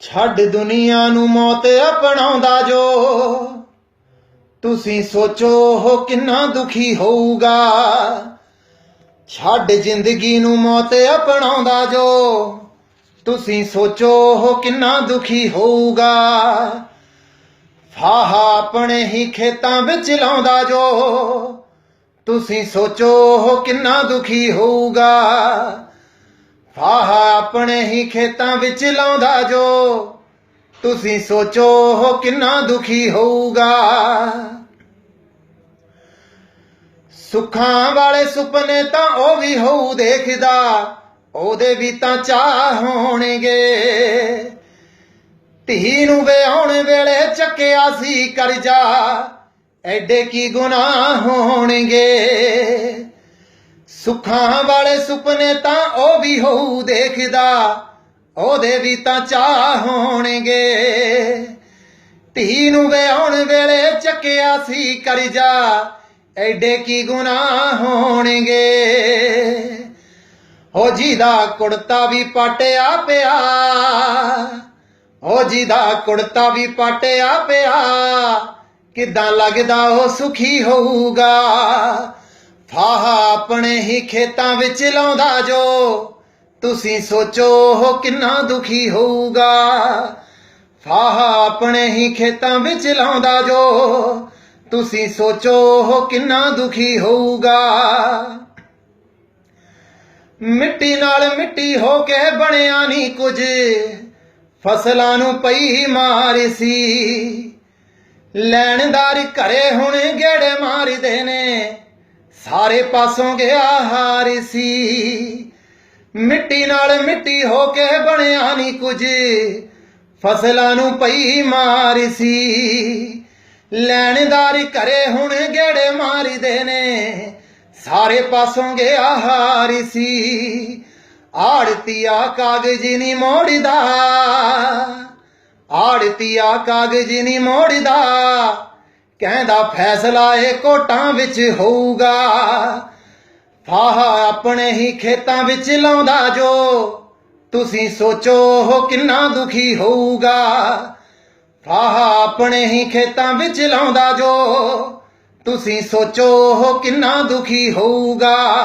ਛੱਡ ਦੁਨੀਆ ਨੂੰ ਮੌਤ ਅਪਣਾਉਂਦਾ ਜੋ। ਤੁਸੀਂ ਸੋਚੋ ਉਹ ਕਿੰਨਾ ਦੁਖੀ ਹੋਊਗਾ। ਛੱਡ ਜ਼ਿੰਦਗੀ ਨੂੰ ਮੌਤ ਅਪਣਾਉਂਦਾ ਜੋ। ਤੁਸੀਂ ਸੋਚੋ ਉਹ ਕਿੰਨਾ ਦੁਖੀ ਹੋਊਗਾ। ਫਾਹਾ ਆਪਣੇ ਹੀ ਖੇਤਾਂ ਵਿੱਚ ਲਾਉਂਦਾ ਜੋ। ਤੁਸੀਂ ਸੋਚੋ ਉਹ ਕਿੰਨਾ ਦੁਖੀ ਹੋਊਗਾ। ਫਾਹਾ ਆਪਣੇ ਹੀ ਖੇਤਾਂ ਵਿੱਚ ਲਾਉਂਦਾ ਜੋ। ਤੁਸੀਂ ਸੋਚੋ ਉਹ ਕਿੰਨਾ ਦੁਖੀ ਹੋਊਗਾ। ਸੁੱਖਾਂ ਵਾਲੇ ਸੁਪਨੇ ਤਾਂ ਉਹ ਵੀ ਹੋਊ ਦੇਖਦਾ, ਉਹਦੇ ਵੀ ਤਾਂ ਚਾਹ ਹੋਣਗੇ। ਧੀ ਨੂੰ ਵਿਆਹਣ ਵੇਲੇ ਚੱਕਿਆ ਸੀ ਕਰਜ਼ਾ ਐਡੇ ਕੀ ਗੁਨਾਹ ਹੋਣਗੇ? ਸੁੱਖਾਂ ਵਾਲੇ ਸੁਪਨੇ ਤਾਂ ਉਹ ਵੀ ਹੋਊ ਦੇਖਦਾ, ਉਹਦੇ ਵੀ ਤਾਂ ਚਾਹ ਹੋਣਗੇ। ਧੀ ਨੂੰ ਵਿਆਹਣ ਵੇਲੇ ਚੱਕਿਆ ਸੀ ਕਰਜ਼ਾ, ਐਡੇ ਕੀ ਗੁਨਾਹ ਹੋਣਗੇ? ਹੋ ਜਿਹਦਾ ਕੁੜਤਾ ਵੀ ਪਾਟਿਆ ਪਿਆ, ਹੋ ਜਿਹਦਾ ਕੁੜਤਾ ਵੀ ਪਾਟਿਆ ਪਿਆ ਕਿਦਾਂ ਲੱਗਦਾ ਉਹ ਸੁਖੀ ਹੋਊਗਾ? ਫਾਹਾ ਆਪਣੇ ਹੀ ਖੇਤਾਂ ਵਿੱਚ ਲਾਉਂਦਾ ਜੋ। ਤੁਸੀਂ ਸੋਚੋ ਉਹ ਕਿੰਨਾ ਦੁਖੀ ਹੋਊਗਾ? ਫਾਹਾ ਆਪਣੇ ਹੀ ਖੇਤਾਂ ਵਿੱਚ ਲਾਉਂਦਾ ਜੋ। ਤੁਸੀਂ ਸੋਚੋ ਉਹ ਕਿੰਨਾ ਦੁਖੀ ਹੋਊਗਾ? ਮਿੱਟੀ ਨਾਲ ਮਿੱਟੀ ਹੋ ਕੇ ਬਣਿਆ ਨਹੀਂ ਕੁਝ। ਫਸਲਾਂ ਨੂੰ ਪਈ ਮਾਰ ਸੀ। ਲੈਣਦਾਰ ਘਰੇ ਹੁਣ ਗੇੜੇ ਮਾਰਦੇ ਨੇ। ਸਾਰੇ ਪਾਸੋਂ ਗਿਆ ਹਾਰ ਸੀ। ਮਿੱਟੀ ਨਾਲ ਮਿੱਟੀ ਹੋ ਕੇ ਬਣਿਆ ਨਹੀਂ ਕੁਝ। ਫਸਲਾਂ ਨੂੰ ਪਈ ਮਾਰ ਸੀ। ਲੈਣਦਾਰ ਘਰੇ ਹੁਣ ਗੇੜੇ ਮਾਰਦੇ ਨੇ। ਸਾਰੇ ਪਾਸੋਂ ਗਿਆ ਹਾਰ ਸੀ। ਆੜਤੀਆ ਕਾਗਜ਼ ਨਹੀਂ ਮੋੜਦਾ। ਆੜਤੀਆ ਕਾਗਜ਼ ਨਹੀਂ ਮੋੜਦਾ। ਕਹਿੰਦਾ ਫੈਸਲਾ ਇਹ ਕੋਟਾਂ ਵਿੱਚ ਹੋਊਗਾ। ਫਾਹਾ ਆਪਣੇ ਹੀ ਖੇਤਾਂ ਵਿੱਚ ਲਾਉਂਦਾ ਜੋ। ਤੁਸੀਂ ਸੋਚੋ ਉਹ ਕਿੰਨਾ ਦੁਖੀ ਹੋਊਗਾ। ਫਾਹਾ ਆਪਣੇ ਹੀ ਖੇਤਾਂ ਵਿੱਚ ਲਾਉਂਦਾ ਜੋ। ਤੁਸੀਂ ਸੋਚੋ ਉਹ ਕਿੰਨਾ ਦੁਖੀ ਹੋਊਗਾ।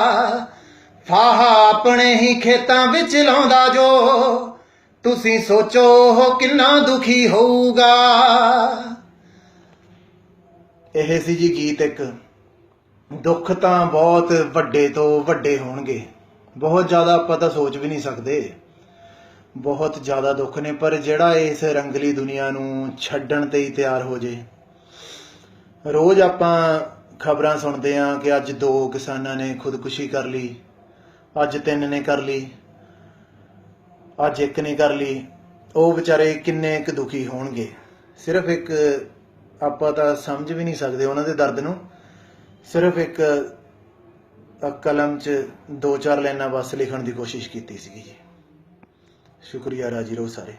ਫਾਹਾ ਆਪਣੇ ਹੀ ਖੇਤਾਂ ਵਿੱਚ ਲਾਉਂਦਾ ਜੋ। ਤੁਸੀਂ ਸੋਚੋ ਉਹ ਕਿੰਨਾ ਦੁਖੀ ਹੋਊਗਾ। ਇਹ ਸੀ ਜੀ ਗੀਤ ਇੱਕ। ਦੁੱਖ ਤਾਂ ਬਹੁਤ ਵੱਡੇ ਤੋਂ ਵੱਡੇ ਹੋਣਗੇ। ਬਹੁਤ ਜ਼ਿਆਦਾ ਆਪਾਂ ਤਾਂ ਸੋਚ ਵੀ ਨਹੀਂ ਸਕਦੇ। ਬਹੁਤ ਜ਼ਿਆਦਾ ਦੁੱਖ ਨੇ, ਪਰ ਜਿਹੜਾ ਇਸ ਰੰਗਲੀ ਦੁਨੀਆ ਨੂੰ ਛੱਡਣ ਤੇ ਹੀ ਤਿਆਰ ਹੋ ਜੇ। ਰੋਜ਼ ਆਪਾਂ ਖਬਰਾਂ ਸੁਣਦੇ ਆਂ ਕਿ ਅੱਜ ਦੋ ਕਿਸਾਨਾਂ ਨੇ ਖੁਦਕੁਸ਼ੀ ਕਰ ਲਈ, ਅੱਜ ਤਿੰਨ ਨੇ ਕਰ ਲਈ। ਅੱਜ ਇੱਕ ਨੇ ਕਰ ਲਈ, ਉਹ ਵਿਚਾਰੇ ਕਿੰਨੇ ਕੁ ਦੁਖੀ ਹੋਣਗੇ। ਸਿਰਫ ਇੱਕ, ਆਪਾਂ ਤਾਂ ਸਮਝ ਵੀ ਨਹੀਂ ਸਕਦੇ ਉਹਨਾਂ ਦੇ ਦਰਦ ਨੂੰ। ਸਿਰਫ ਇੱਕ ਕਲਮ 'ਚ ਦੋ ਚਾਰ ਲਾਈਨਾਂ ਬਸ ਲਿਖਣ ਦੀ ਕੋਸ਼ਿਸ਼ ਕੀਤੀ ਸੀਗੀ ਜੀ। ਸ਼ੁਕਰੀਆ ਰਾਜੀ ਰਹੋ ਸਾਰੇ।